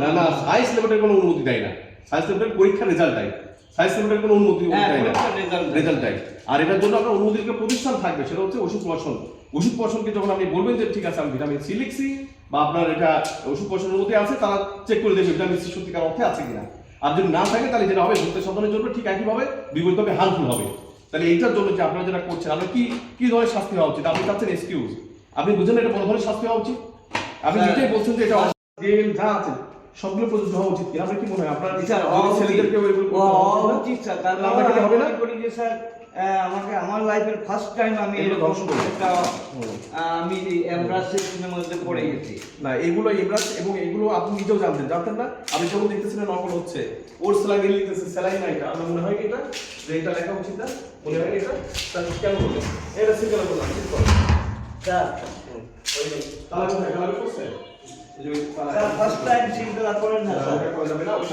না না science laboratory কোনো অনুমতি দেয় না। সায়েন্স ল্যাবরেটরি পরীক্ষার রেজাল্ট দেয়। সায়েন্স ল্যাবরেটরি কোনো অনুমতি হ্যাঁ, দেয় না। রেজাল্ট দেয়। আর এটার জন্য আপনার অনুমোদিত প্রতিষ্ঠান থাকবে সেটা হচ্ছে ওষুধ পশন ওষুধ পশনকে যখন আপনি বলবেন যে ঠিক আছে আমি ভিটামিন সি লিখছি বা আপনার এটা ওষুধ পশন অনুমতি আছে তারা চেক করে দেবে ভিটামিন সি সত্যিকার অর্থে আছে কিনা। আর যদি না থাকে তাহলে যেটা হবে ভুক্ত সাধনের জন্য ঠিক একইভাবে বিপরীতভাবে হার্মফুল হবে। তাহলে এইটার জন্য যে আপনারা যেটা করছেন আপনার কি কি ধরনের শাস্তি হওয়া উচিত? আপনি চাচ্ছেন এক্সকিউজ আপনি বুঝেন এটা বড় ধরনের শাস্তি হওয়া উচিত? আপনি নিজেই বলছেন যে এটা জেল যা আছে সবগুলো প্রযোজ্য হওয়া উচিত কি আপনার কি মনে হয়? আপনার ছেলেদেরকে? অবশ্যই স্যার। তার আপনার কি হবে না? আমি করি যে স্যার আমাকে আমার লাইফের ফার্স্ট টাইম আমি এরকম। একটা আমি এমব্রাস সিস্টেমের মধ্যে পড়ে গেছি। না এগুলো ইমরাজ এবং এগুলো আপনি নিজেও জানতেন জানতেন না? আপনি যখন দেখতেছিলেন নকল হচ্ছে। ওর স্যালাইন লিখতেছে স্যালাইন না এটা আমার মনে হয় কি এটা? যে এটা লেখা উচিত না? মনে হয় এটা? তাহলে কেন করলেন এটা সিঙ্গেল করলাম স্যার। ওই তাহলে কোথায় গেলাম করছে এই যে ওই